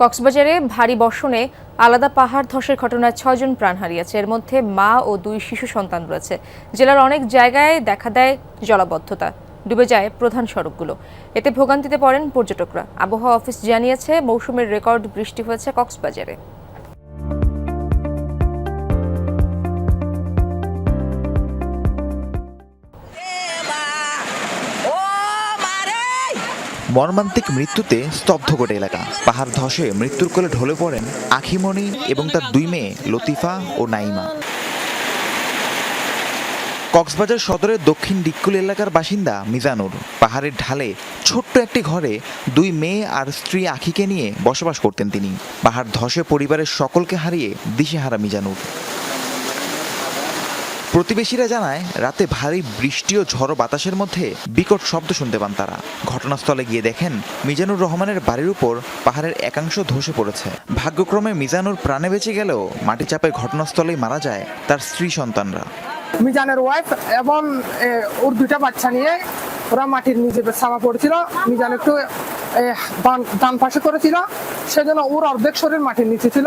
কক্সবাজারে ভারী বর্ষণে আলাদা পাহাড় ধসের ঘটনায় ছয়জন প্রাণ হারিয়েছে। এর মধ্যে মা ও দুই শিশু সন্তান রয়েছে। জেলার অনেক জায়গায় দেখা দেয় জলাবদ্ধতা। ডুবে যায় প্রধান সড়কগুলো। এতে ভোগান্তিতে পড়েন পর্যটকরা। আবহাওয়া অফিস জানিয়েছে, মৌসুমের রেকর্ড বৃষ্টি হয়েছে কক্সবাজারে। মর্মান্তিক মৃত্যুতে স্তব্ধ গোটা এলাকা। পাহাড় ধসে মৃত্যুর কোলে ঢলে পড়েন আখিমণি এবং তার দুই মেয়ে, লতিফা ও নাইমা। কক্সবাজার সদরের দক্ষিণ ডিক্কুল এলাকার বাসিন্দা মিজানুর পাহাড়ের ঢালে ছোট্ট একটি ঘরে দুই মেয়ে আর স্ত্রী আখিকে নিয়ে বসবাস করতেন তিনি। পাহাড় ধসে পরিবারের সকলকে হারিয়ে দিশেহারা মিজানুর। প্রতিবেশীরা জানায়, রাতে ভারী বৃষ্টি ও ঝড়ো বাতাসের মধ্যে বিকট শব্দ শুনতে পান তারা। ঘটনাস্থলে গিয়ে দেখেন, মিজানুর রহমানের বাড়ির উপর পাহাড়ের একাংশ ধসে পড়েছে। ভাগ্যক্রমে মিজানুর প্রাণে বেঁচে গেলেও মাটি চাপে ঘটনাস্থলেই মারা যায় তার স্ত্রী সন্তানরা। মিজানের ওয়াইফ এবং ওর দুইটা বাচ্চা নিয়ে ওরা মাটির নিচে চাপা পড়ছিল। মিজান একটু ডান পাশে করেছিল। সেজন্য ওর অর্ধেক শরীর মাটির নিচে ছিল।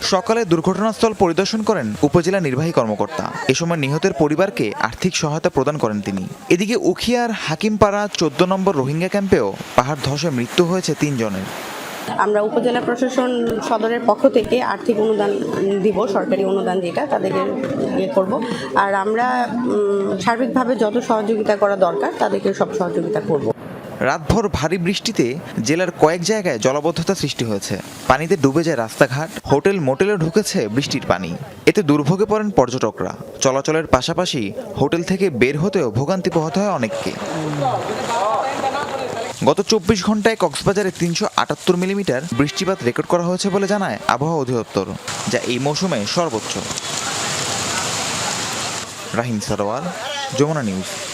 সকালে দুর্ঘটনাস্থল পরিদর্শন করেন উপজেলা নির্বাহী কর্মকর্তা। এ সময় নিহতের পরিবারকে আর্থিক সহায়তা প্রদান করেন তিনি। এদিকে উখিয়ার হাকিমপাড়া চোদ্দ নম্বর রোহিঙ্গা ক্যাম্পেও পাহাড় ধসে মৃত্যু হয়েছে তিনজনের। আমরা উপজেলা প্রশাসন সদরের পক্ষ থেকে আর্থিক অনুদান দিব, সরকারি অনুদান যেটা তাদেরকে ইয়ে করব। আর আমরা সার্বিকভাবে যত সহযোগিতা করা দরকার, তাদেরকে সব সহযোগিতা করব। রাতভর ভারী বৃষ্টিতে জেলার কয়েক জায়গায় জলাবদ্ধতা সৃষ্টি হয়েছে। পানিতে ডুবে যায় রাস্তাঘাট, হোটেল মোটেলে ঢুকেছে বৃষ্টির পানি। এতে দুর্ভোগে পড়েন পর্যটকরা। চলাচলের পাশাপাশি হোটেল থেকে বের হতেও ভোগান্তি পোহাতে হয় অনেককে। গত চব্বিশ ঘন্টায় কক্সবাজারে তিনশো আটাত্তর মিলিমিটার বৃষ্টিপাত রেকর্ড করা হয়েছে বলে জানায় আবহাওয়া অধিদপ্তর, যা এই মৌসুমে সর্বোচ্চ। রাহিম সারোয়ার, যমুনা নিউজ।